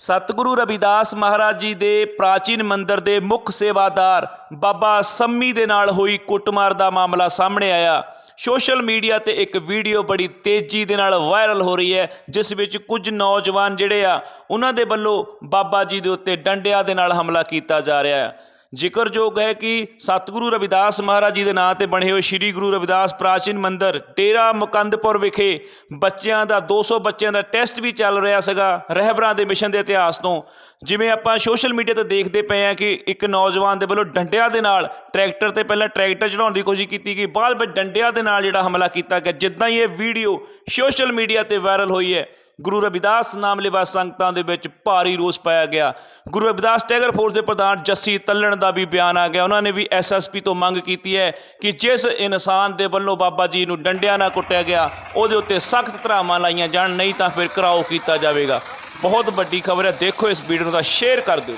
ਸਤਿਗੁਰੂ ਰਵਿਦਾਸ ਮਹਾਰਾਜ ਜੀ ਦੇ ਪ੍ਰਾਚੀਨ ਮੰਦਿਰ ਦੇ ਮੁੱਖ ਸੇਵਾਦਾਰ ਬਾਬਾ ਸੰਮੀ ਦੇ ਨਾਲ ਹੋਈ ਕੁੱਟਮਾਰ ਦਾ ਮਾਮਲਾ ਸਾਹਮਣੇ ਆਇਆ। ਸੋਸ਼ਲ ਮੀਡੀਆ ਤੇ ਇੱਕ ਵੀਡੀਓ ਬੜੀ ਤੇਜ਼ੀ ਦੇ ਨਾਲ ਵਾਇਰਲ ਹੋ ਰਹੀ ਹੈ, ਜਿਸ ਵਿੱਚ ਕੁਝ ਨੌਜਵਾਨ ਜਿਹੜੇ ਆ, ਉਹਨਾਂ ਦੇ ਵੱਲੋਂ ਬਾਬਾ ਜੀ ਦੇ ਉੱਤੇ ਡੰਡਿਆਂ ਦੇ ਨਾਲ ਹਮਲਾ ਕੀਤਾ ਜਾ ਰਿਹਾ ਹੈ। ਜ਼ਿਕਰਯੋਗ ਹੈ ਕਿ ਸਤਿਗੁਰੂ ਰਵਿਦਾਸ ਮਹਾਰਾਜ ਜੀ ਦੇ ਨਾਂ ਤੇ ਬਣੇ ਹੋਏ ਸ੍ਰੀ ਗੁਰੂ ਰਵਿਦਾਸ ਪ੍ਰਾਚੀਨ ਮੰਦਿਰ ਡੇਰਾ ਮੁਕੰਦਪੁਰ ਵਿਖੇ ਬੱਚਿਆਂ ਦਾ 200 ਬੱਚਿਆਂ ਦਾ ਟੈਸਟ ਵੀ ਚੱਲ ਰਿਹਾ ਸੀਗਾ ਰਹਿਬਰਾਂ ਦੇ ਮਿਸ਼ਨ ਦੇ ਇਤਿਹਾਸ ਤੋਂ। ਜਿਵੇਂ ਆਪਾਂ ਸੋਸ਼ਲ ਮੀਡੀਆ ਤੇ ਦੇਖਦੇ ਪਏ ਆ ਕਿ ਇੱਕ ਨੌਜਵਾਨ ਦੇ ਵੱਲੋਂ ਡੰਡਿਆਂ ਦੇ ਨਾਲ ਟਰੈਕਟਰ ਤੇ ਪਹਿਲਾਂ ਟਰੈਕਟਰ ਚੜਾਉਣ ਦੀ ਕੋਸ਼ਿਸ਼ ਕੀਤੀ ਗਈ, ਬਾਅਦ ਵਿੱਚ ਡੰਡਿਆਂ ਦੇ ਨਾਲ ਜਿਹੜਾ ਹਮਲਾ ਕੀਤਾ ਗਿਆ। ਜਿੱਦਾਂ ਹੀ ਇਹ ਵੀਡੀਓ ਸੋਸ਼ਲ ਮੀਡੀਆ ਤੇ ਵਾਇਰਲ ਹੋਈ ਹੈ ਗੁਰੂ ਰਵਿਦਾਸ ਨਾਮ ਲਿਵਾ ਸੰਗਤਾਂ ਦੇ ਵਿੱਚ ਭਾਰੀ ਰੋਸ ਪਾਇਆ ਗਿਆ। ਗੁਰੂ ਰਵਿਦਾਸ ਟੈਗਰ ਫੋਰਸ ਦੇ ਪ੍ਰਧਾਨ ਜੱਸੀ ਤੱਲਣ ਦਾ ਵੀ ਬਿਆਨ ਆ ਗਿਆ। ਉਹਨਾਂ ਨੇ ਵੀ ਐਸਐਸਪੀ ਤੋਂ ਮੰਗ ਕੀਤੀ ਹੈ ਕਿ ਜਿਸ ਇਨਸਾਨ ਦੇ ਵੱਲੋਂ ਬਾਬਾ ਜੀ ਨੂੰ ਡੰਡਿਆਂ ਨਾਲ ਕੁੱਟਿਆ ਗਿਆ, ਉਹਦੇ ਉੱਤੇ ਸਖਤ ਧਰਾਵਾਂ ਲਾਈਆਂ ਜਾਣ, ਨਹੀਂ ਤਾਂ ਫਿਰ ਕਰਾਓ ਕੀਤਾ ਜਾਵੇਗਾ। ਬਹੁਤ ਵੱਡੀ ਖਬਰ ਹੈ, ਦੇਖੋ ਇਸ ਵੀਡੀਓ ਨੂੰ ਤਾਂ ਸ਼ੇਅਰ ਕਰ ਦਿਓ।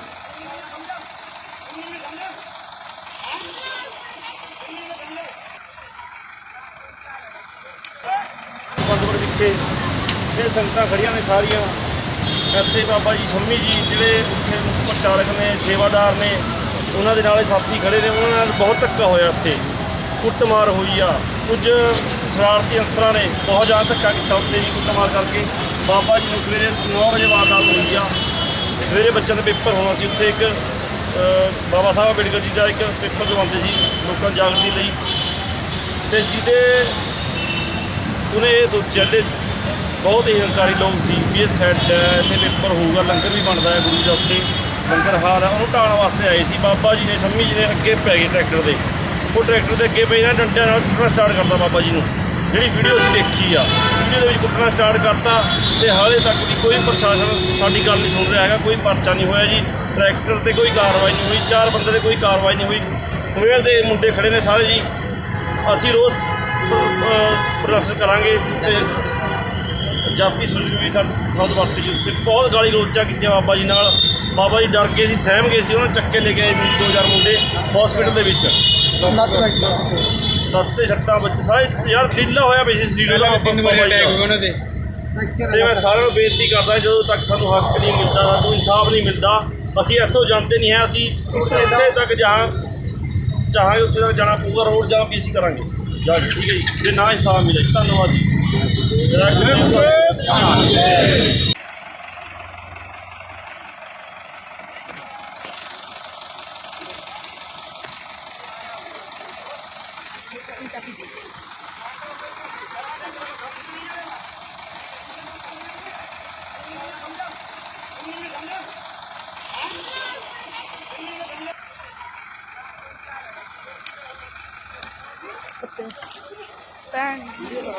ਵਿਖੇ ਇਹ ਸੰਗਤਾਂ ਖੜੀਆਂ ਨੇ ਸਾਰੀਆਂ। ਇੱਥੇ ਬਾਬਾ ਜੀ ਸ਼ੰਮੀ ਜੀ ਜਿਹੜੇ ਉੱਥੇ ਮੁੱਖ ਪ੍ਰਚਾਰਕ ਨੇ, ਸੇਵਾਦਾਰ ਨੇ, ਉਹਨਾਂ ਦੇ ਨਾਲ ਇਹ ਸਾਥੀ ਖੜੇ ਨੇ। ਉਹਨਾਂ ਨਾਲ ਬਹੁਤ ਧੱਕਾ ਹੋਇਆ ਇੱਥੇ। ਕੁੱਟਮਾਰ ਹੋਈ ਆ। ਕੁਝ ਸ਼ਰਾਰਤੀ ਅਨਸਰਾਂ ਨੇ ਬਹੁਤ ਜ਼ਿਆਦਾ ਧੱਕਾ ਕੀਤਾ ਉੱਥੇ ਵੀ ਕੁੱਟਮਾਰ ਕਰਕੇ। ਬਾਬਾ ਜੀ ਨੂੰ ਸਵੇਰੇ 9 ਵਜੇ ਵਾਰਦਾਤ ਹੋਈ ਆ। ਸਵੇਰੇ ਬੱਚਿਆਂ ਦਾ ਪੇਪਰ ਹੋਣਾ ਸੀ। ਉੱਥੇ ਇੱਕ ਬਾਬਾ ਸਾਹਿਬ ਅੰਬੇਡਕਰ ਜੀ ਦਾ ਇੱਕ ਪੇਪਰ ਦਵਾਉਂਦੇ ਸੀ ਲੋਕਾਂ ਦੀ ਜਾਗਰਤੀ ਲਈ। ਤੇ ਜਿਹਦੇ ਉਹਨੇ ਇਹ ਸੋਚਿਆ ਕਿ ਬਹੁਤ ਹੀ ਹੰਕਾਰੀ ਲੋਕ ਸੀ ਵੀ ਇਹ ਸੈੱਟ ਹੈ ਇੱਥੇ ਪੇਪਰ ਹੋਊਗਾ, ਲੰਗਰ ਵੀ ਬਣਦਾ ਹੈ ਗੁਰੂ ਜੀ ਦਾ ਉੱਤੇ ਲੰਗਰ ਹਾਲ ਉਹਨੂੰ ਢਾਉਣ ਵਾਸਤੇ ਆਏ ਸੀ। ਬਾਬਾ ਜੀ ਨੇ, ਸ਼ੰਮੀ ਜੀ ਨੇ ਅੱਗੇ ਪੈ ਗਏ ਟਰੈਕਟਰ ਦੇ। ਉਹ ਟਰੈਕਟਰ ਦੇ ਅੱਗੇ ਪਏ ਨਾ ਡੰਡਿਆਂ ਨਾਲ ਕੁੱਟਣਾ ਸਟਾਰਟ ਕਰਤਾ ਬਾਬਾ ਜੀ ਨੂੰ। ਜਿਹੜੀ ਵੀਡੀਓ ਅਸੀਂ ਦੇਖੀ ਆ ਵੀਡੀਓ ਦੇ ਵਿੱਚ ਕੁੱਟਣਾ ਸਟਾਰਟ ਕਰਤਾ ਤੇ ਹਾਲੇ ਤੱਕ ਵੀ ਕੋਈ ਪ੍ਰਸ਼ਾਸਨ ਸਾਡੀ ਗੱਲ ਨਹੀਂ ਸੁਣ ਰਿਹਾ ਹੈਗਾ, ਕੋਈ ਪਰਚਾ ਨਹੀਂ ਹੋਇਆ ਜੀ। ਟਰੈਕਟਰ ਤੇ ਕੋਈ ਕਾਰਵਾਈ ਨਹੀਂ ਹੋਈ, ਚਾਰ ਬੰਦੇ ਤੇ ਕੋਈ ਕਾਰਵਾਈ ਨਹੀਂ ਹੋਈ। ਸਵੇਰ ਦੇ ਮੁੰਡੇ ਖੜੇ ਨੇ ਸਾਰੇ ਜੀ। ਅਸੀਂ ਰੋਜ਼ ਪ੍ਰਦਰਸ਼ਨ ਕਰਾਂਗੇ ਤੇ ਜਾਤੀ ਸੁਣੀ ਵੀ ਸਾਧ ਵਰਤੀ ਜੀ ਉੱਤੇ ਬਹੁਤ ਗਾਲੀ ਗਲੋਚਾਂ ਕੀਤੀਆਂ ਬਾਬਾ ਜੀ ਨਾਲ। ਬਾਬਾ ਜੀ ਡਰ ਗਏ ਸੀ ਸਹਿਮ ਗਏ ਸੀ ਉਹਨਾਂ ਨੇ ਚੱਕੇ ਲੈ ਕੇ ਆਏ ਸੀ ਦੋ ਚਾਰ ਮੁੰਡੇ ਹਸਪੀਟਲ ਦੇ ਵਿੱਚ। ਲੱਤ ਤੇ ਸੱਟਾਂ ਵਿੱਚ ਸਾਰੇ ਯਾਰ ਲੀਲਾ ਹੋਇਆ ਪਈ ਸੀ ਸਰੀਰ ਦਾ। ਅਟੈਕ ਹੋਏ ਉਹਨਾਂ ਦੇ। ਤੇ ਮੈਂ ਸਾਰਿਆਂ ਨੂੰ ਬੇਨਤੀ ਕਰਦਾ ਜਦੋਂ ਤੱਕ ਸਾਨੂੰ ਹੱਕ ਨਹੀਂ ਮਿਲਦਾ ਸਾਨੂੰ ਇਨਸਾਫ ਨਹੀਂ ਮਿਲਦਾ ਅਸੀਂ ਇੱਥੋਂ ਜਾਂਦੇ ਨਹੀਂ ਹੈ ਅਸੀਂ ਇੱਥੇ ਤੱਕ ਜਾ ਚਾਹਾਂਗੇ ਉੱਥੇ ਤੱਕ ਜਾਣਾ ਪਊਗਾ ਰੋਡ ਜਾਮ ਵੀ ਅਸੀਂ ਕਰਾਂਗੇ। ਜਾ ਜੀ, ਠੀਕ ਹੈ ਜੀ। ਜੇ ਨਾ ਇਨਸਾਫ ਮਿਲੇ ਧੰਨਵਾਦ ਜੀ। ਜੈ ਗੁਰੂ ਸਾਹਿਬ Thank you.